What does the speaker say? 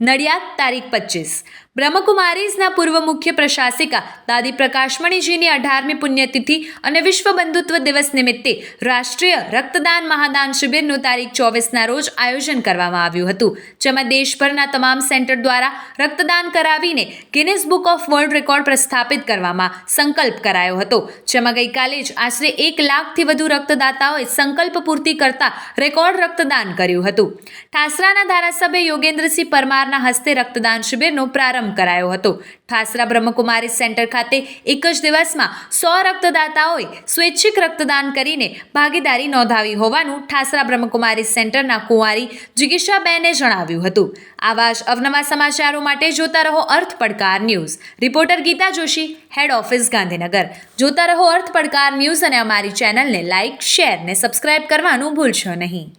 નડિયાદ, તારીખ પચીસ. બ્રહ્મકુમારીઝના પૂર્વ મુખ્ય પ્રશાસિકા દાદી પ્રકાશમણીજીની અઢારમી પુણ્યતિથિ અને વિશ્વ બંધુત્વ દિવસ નિમિત્તે રાષ્ટ્રીય રક્તદાન મહાદાન શિબિરનું તારીખ ચોવીસના રોજ આયોજન કરવામાં આવ્યું હતું, જેમાં દેશભરના તમામ સેન્ટર દ્વારા રક્તદાન કરાવીને Guinness book of world record પ્રસ્થાપિત કરવામાં સંકલ્પ કરાયો હતો, જેમાં ગઈકાલે જ આશરે એક લાખથી વધુ રક્તદાતાઓએ સંકલ્પ પૂર્તિ કરતા રેકોર્ડ રક્તદાન કર્યું હતું. ઠાસરાના ધારાસભ્ય યોગેન્દ્રસિંહ પરમારના હસ્તે રક્તદાન શિબિરનો પ્રારંભ કરાયો હતો. ઠાસરા બ્રહ્મકુમારી સેન્ટર ખાતે એક જ દિવસમાં સો રક્તદાતાઓએ સ્વૈચ્છિક રક્તદાન કરીને ભાગીદારી નોંધાવી હોવાનું ઠાસરા બ્રહ્મકુમારી સેન્ટરના કુંવારી જિગીશાબેને જણાવ્યું હતું. આવા જ અવનવા સમાચારો માટે જોતા રહો અર્થ પડકાર news. Reporter Geeta Joshi, head office Gandhinagar. જોતા રહો અર્થ પડકાર ન્યૂઝ અને અમારી ચેનલને લાઇક શેર ને સબસ્ક્રાઇબ કરવાનું ભૂલશો નહીં.